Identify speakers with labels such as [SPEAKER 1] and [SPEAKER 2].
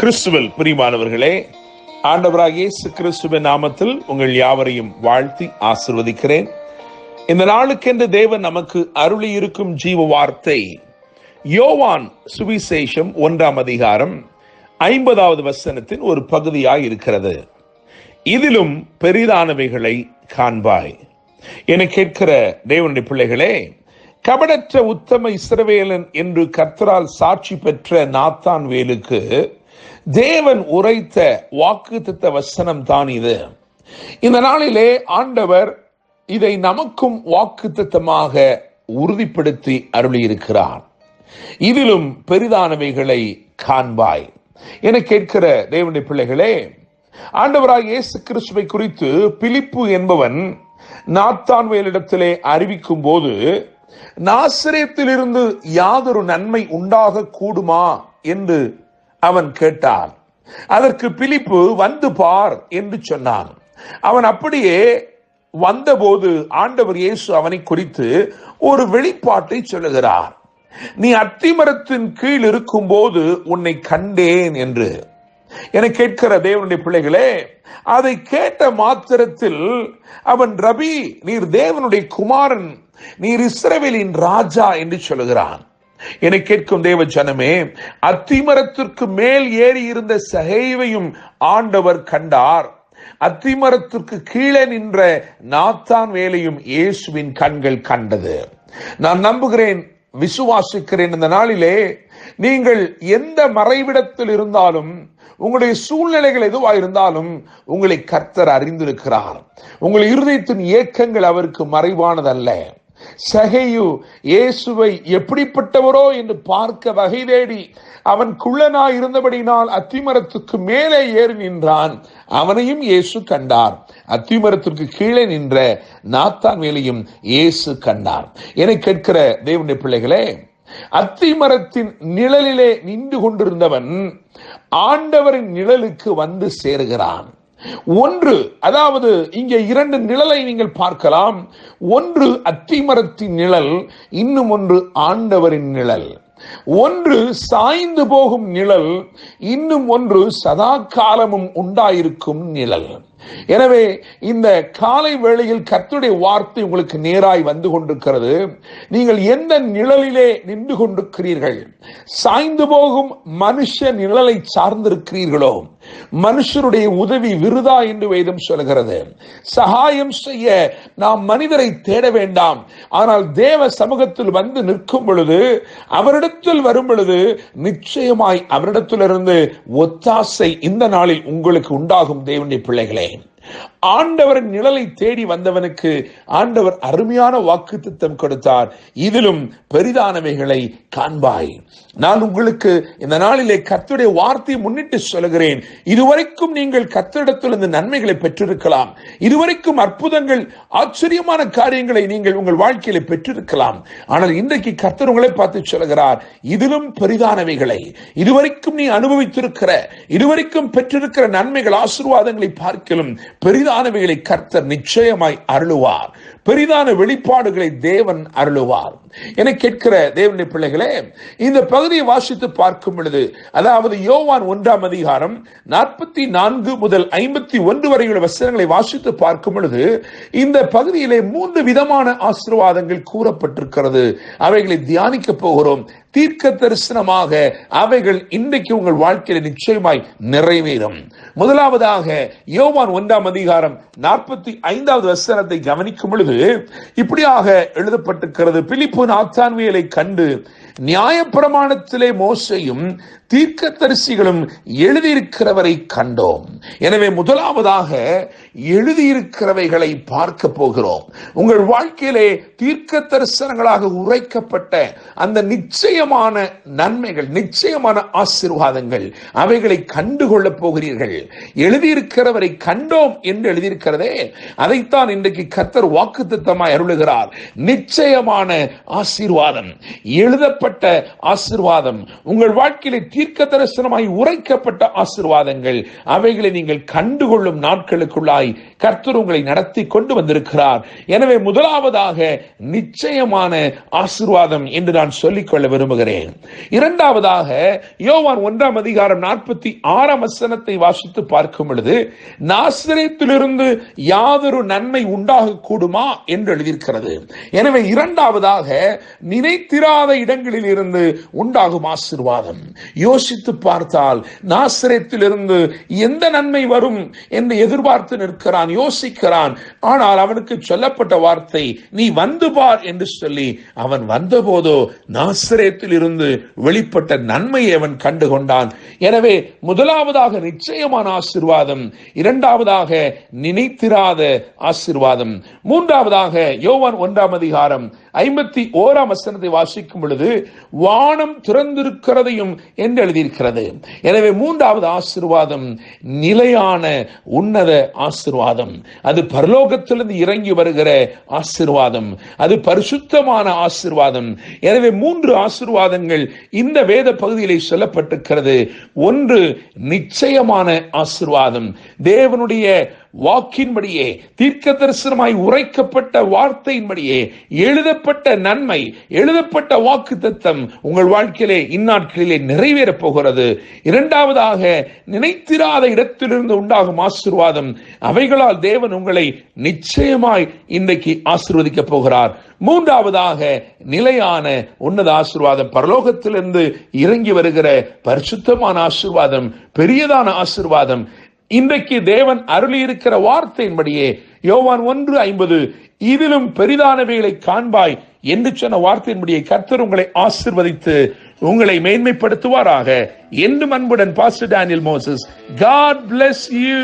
[SPEAKER 1] கிறிஸ்துவல் பிரிமானவர்களே ஆண்டவராகிய இயேசு கிறிஸ்துவின் நாமத்தில் உங்கள் யாவரையும் வாழ்த்தி ஆசிர்வதிக்கிறேன். இந்த நாளுக்கென்று தேவன் நமக்கு அருளி இருக்கும் ஜீவ வார்த்தை யோவான் சுவிசேஷம் ஒன்றாம் அதிகாரம் ஐம்பதாவது வசனத்தின் ஒரு பகுதியாய் இருக்கிறது. இதிலும் பெரிதானவைகளை காண்பாய். என கேட்கிற தேவனுடைய பிள்ளைகளே கபடற்ற உத்தம இஸ்ரவேலன் என்று கர்த்தரால் சாட்சி பெற்ற நாத்தான் வேலுக்கு தேவன் உரைத்த வாக்கு தத்த வசனம் தான் இது. இந்த நாளிலே ஆண்டவர் இதை நமக்கும் வாக்கு தத்தமாக உறுதிப்படுத்தி அருளியிருக்கிறார். இதிலும் பெரிதானவைகளை காண்பாய். என கேட்கிற தேவனுடைய பிள்ளைகளே ஆண்டவராக இயேசு கிறிஸ்துவை குறித்து பிலிப்பு என்பவன் நாத்தான்வேலிடத்திலே அறிவிக்கும் போது நாசிரியத்திலிருந்து யாதொரு நன்மை உண்டாக கூடுமா என்று அவன் கேட்டான். அதற்கு பிலிப்பு வந்து பார் என்று சொன்னான். அவன் அப்படியே வந்தபோது ஆண்டவர் இயேசு அவனை குறித்து ஒரு வெளிப்பாட்டை சொல்லுகிறார். நீ அத்திமரத்தின் கீழ் இருக்கும் போது உன்னை கண்டேன் என்று. என கேட்கிற தேவனுடைய பிள்ளைகளே அதை கேட்ட மாத்திரத்தில் அவன் ரபி நீர் தேவனுடைய குமாரன் நீர் இஸ்ரவேலின் ராஜா என்று சொல்லுகிறான். என கேட்கும் தேவ ஜனமே அத்திமரத்திற்கு மேல் ஏறி இருந்த சகைவையும் ஆண்டவர் கண்டார். அத்திமரத்திற்கு கீழே நின்ற நாத்தான் வேலையும் இயேசுவின் கண்கள் கண்டது. நான் நம்புகிறேன் விசுவாசிக்கிறேன் இந்த நாளிலே நீங்கள் எந்த மறைவிடத்தில் இருந்தாலும் உங்களுடைய சூழ்நிலைகள் எதுவா இருந்தாலும் உங்களை கர்த்தர் அறிந்திருக்கிறார். உங்கள் இருதயத்தின் இயக்கங்கள் அவருக்கு மறைவானதல்ல. சகையு இயேசுவை எப்படிப்பட்டவரோ என்று பார்க்க வகை தேடி அவன் குள்ளனாய் இருந்தபடினால் அத்திமரத்துக்கு மேலே ஏறி நின்றான். அவனையும் இயேசு கண்டார். அத்திமரத்திற்கு கீழே நின்ற நாத்தான் வேலையும் இயேசு கண்டார். என கேட்கிற தேவனுடைய பிள்ளைகளே அத்திமரத்தின் நிழலிலே நின்று கொண்டிருந்தவன் ஆண்டவரின் நிழலுக்கு வந்து சேருகிறான். ஒன்று அதாவது இங்கே இரண்டு நிழலை நீங்கள் பார்க்கலாம். ஒன்று அத்திமரத்தின் நிழல் இன்னும் ஒன்று ஆண்டவரின் நிழல். ஒன்று சாய்ந்து போகும் நிழல் இன்னும் ஒன்று சதா காலமும் உண்டாயிருக்கும் நிழல். எனவே இந்த காலை வேளையில் கர்த்தருடைய வார்த்தை உங்களுக்கு நேராய் வந்து கொண்டிருக்கிறது. நீங்கள் எந்த நிழலிலே நின்று கொண்டிருக்கிறீர்கள்? சாய்ந்து போகும் மனுஷ நிழலை சார்ந்திருக்கிறீர்களோ? மனுஷருடைய உதவி விருதா என்று வேதம் சொல்கிறது. சகாயம் செய்ய நாம் மனிதரை தேட வேண்டாம். ஆனால் தேவ சமூகத்தில் வந்து நிற்கும் பொழுது அவரிடத்தில் வரும் பொழுது நிச்சயமாய் அவரிடத்திலிருந்து ஒத்தாசை இந்த நாளில் உங்களுக்கு உண்டாகும் தேவனுடைய பிள்ளைகளே. ஆண்டவரின் நிழலை தேடி வந்தவனுக்கு ஆண்டவர் அருமையான வாக்கு திட்டம் கொடுத்தார். இதிலும் பெரிதானவைகளை காண்பாய். நான் உங்களுக்கு இந்த நாளிலே கத்துடைய வார்த்தையை முன்னிட்டு சொல்கிறேன் இதுவரைக்கும் நீங்கள் கர்த்தரிடத்தில் இந்த நன்மைகளை பெற்றிருக்கலாம். இதுவரைக்கும் அற்புதங்கள் ஆச்சரியமான காரியங்களை நீங்கள் உங்கள் வாழ்க்கையில பெற்றிருக்கலாம். ஆனால் இன்றைக்கு கர்த்தர் உங்களை பார்த்து சொல்கிறார் இதிலும் பெரிதானவைகளை. இதுவரைக்கும் நீ அனுபவித்திருக்கிற இதுவரைக்கும் பெற்றிருக்கிற நன்மைகள் ஆசீர்வாதங்களை பார்க்கலும் பெரிதானவைகளை கர்த்தர் நிச்சயமாய் அருளுவார். பெரிதான வெளிப்பாடுகளை தேவன் அருளுவார். என கேட்கிற தேவனுடைய பிள்ளைகளே இந்த பகுதியை வாசித்து பார்க்கும் பொழுது அதாவது யோவான் ஒன்றாம் அதிகாரம் நாற்பத்தி நான்கு முதல் ஐம்பத்தி ஒன்று வரையுள்ள வசனங்களை வாசித்து பார்க்கும் பொழுது இந்த பகுதியிலே மூன்று விதமான ஆசீர்வாதங்கள் கூறப்பட்டிருக்கிறது. அவைகளை தியானிக்க போகிறோம். தீர்க்க தரிசனமாக அவைகள் இன்றைக்கு உங்கள் வாழ்க்கையில நிச்சயமாய் நிறைவேறும். முதலாவதாக யோவான் ஒன்றாம் அதிகாரம் நாற்பத்தி ஐந்தாவது வசனத்தை கவனிக்கும் பொழுது இப்படியாக எழுதப்பட்டிருக்கிறது. பிலிப்பு நாத்தான்வியலை கண்டு நியாயப்பிரமாணத்திலே மோசையும் தீர்க்க தரிசிகளும் எழுதியிருக்கிறவரை கண்டோம். எனவே முதலாவதாக எழுதியிருக்கிறவைகளை பார்க்க போகிறோம். உங்கள் வாழ்க்கையிலே தீர்க்க தரிசனங்களாக உரைக்கப்பட்ட அந்த நிச்சயமான நன்மைகள் நிச்சயமான ஆசீர்வாதங்கள் அவைகளை கண்டுகொள்ளப் போகிறீர்கள். எழுதியிருக்கிறவரை கண்டோம் என்று எழுதியிருக்கிறதே அதைத்தான் இன்றைக்கு கத்தர் வாக்கு திட்டமாய் அருளுகிறார். நிச்சயமான ஆசீர்வாதம் எழுதப்பட்ட ஆசீர்வாதம். உங்கள் வாழ்க்கையிலே தீர்க்க தரிசனமாய் உரைக்கப்பட்ட ஆசிர்வாதங்கள். அவைகளை நீங்கள் கண்டுகொள்ளும் நாட்களுக்குள்ளாய் கர்த்தர் உங்களை நடத்தி கொண்டு வந்திருக்கிறார். எனவே முதலாவதாக நிச்சயமான ஆசிர்வாதம் என்று நான் சொல்லிக்கொள்ள விரும்புகிறேன். இரண்டாவதாக யோவான் ஒன்றாம் அதிகாரம் நாற்பத்தி ஆறாம் வசனத்தை வாசித்து பார்க்கும் பொழுது நாசிரியத்திலிருந்து யாதொரு நன்மை உண்டாக கூடுமா என்று எழுதியிருக்கிறது. எனவே இரண்டாவதாக நினைத்திராத இடங்களில் இருந்து உண்டாகும் ஆசிர்வாதம். யோசித்து பார்த்தால் நாசிரியத்திலிருந்து எந்த நன்மை வரும் என்று எதிர்பார்த்து நிற்கிறான் யோசிக்கிறான். ஆனால் அவனுக்கு சொல்லப்பட்ட வார்த்தை நீ வந்து பார் என்று சொல்லி அவன் வந்தபோதோ நாசிரியத்தில் இருந்து வெளிப்பட்ட நன்மையை அவன் கண்டு கொண்டான் எனவே முதலாவதாக நிச்சயமான ஆசீர்வாதம் இரண்டாவதாக நினைத்திராத ஆசீர்வாதம் மூன்றாவதாக யோவான் ஒன்றாம் அதிகாரம் ஐம்பத்தி ஓராம் வசனத்தை வாசிக்கும் பொழுது வானம் திறந்திருக்கிறதையும் என்று எழுதியிருக்கிறது. எனவே மூன்றாவது ஆசீர்வாதம் நிலையான உன்னத ஆசீர்வாதம். அது பரலோகத்திலிருந்து இறங்கி வருகிற ஆசிர்வாதம். அது பரிசுத்தமான ஆசிர்வாதம். எனவே மூன்று ஆசிர்வாதங்கள் இந்த வேத பகுதியிலே சொல்லப்பட்டிருக்கிறது. ஒன்று நிச்சயமான ஆசிர்வாதம். தேவனுடைய வாக்கின்படியே தீர்க்க தரிசனமாய் உரைக்கப்பட்ட வார்த்தையின்படியே எழுதப்பட்ட நன்மை எழுதப்பட்ட வாக்கு தத்தம் உங்கள் வாழ்க்கையிலே இந்நாட்களிலே நிறைவேறப் போகிறது. இரண்டாவதாக நினைத்திராத இடத்திலிருந்து உண்டாகும் ஆசீர்வாதம் அவைகளால் தேவன் உங்களை நிச்சயமாய் இன்றைக்கு ஆசிர்வதிக்க போகிறார். மூன்றாவதாக நிலையான உன்னத ஆசீர்வாதம் பரலோகத்திலிருந்து இறங்கி வருகிற பரிசுத்தமான ஆசிர்வாதம் பெரியதான ஆசிர்வாதம் இன்றைக்கு தேவன் அருளி இருக்கிற வார்த்தையின்படியே யோவான் ஒன்று ஐம்பது இதிலும் பெரிதானவைகளை காண்பாய் என்று சொன்ன வார்த்தையின்படியே கர்த்தர் உங்களை ஆசிர்வதித்து உங்களை மேன்மைப்படுத்துவாராக. என்று அன்புடன் pastor Daniel Moses God bless you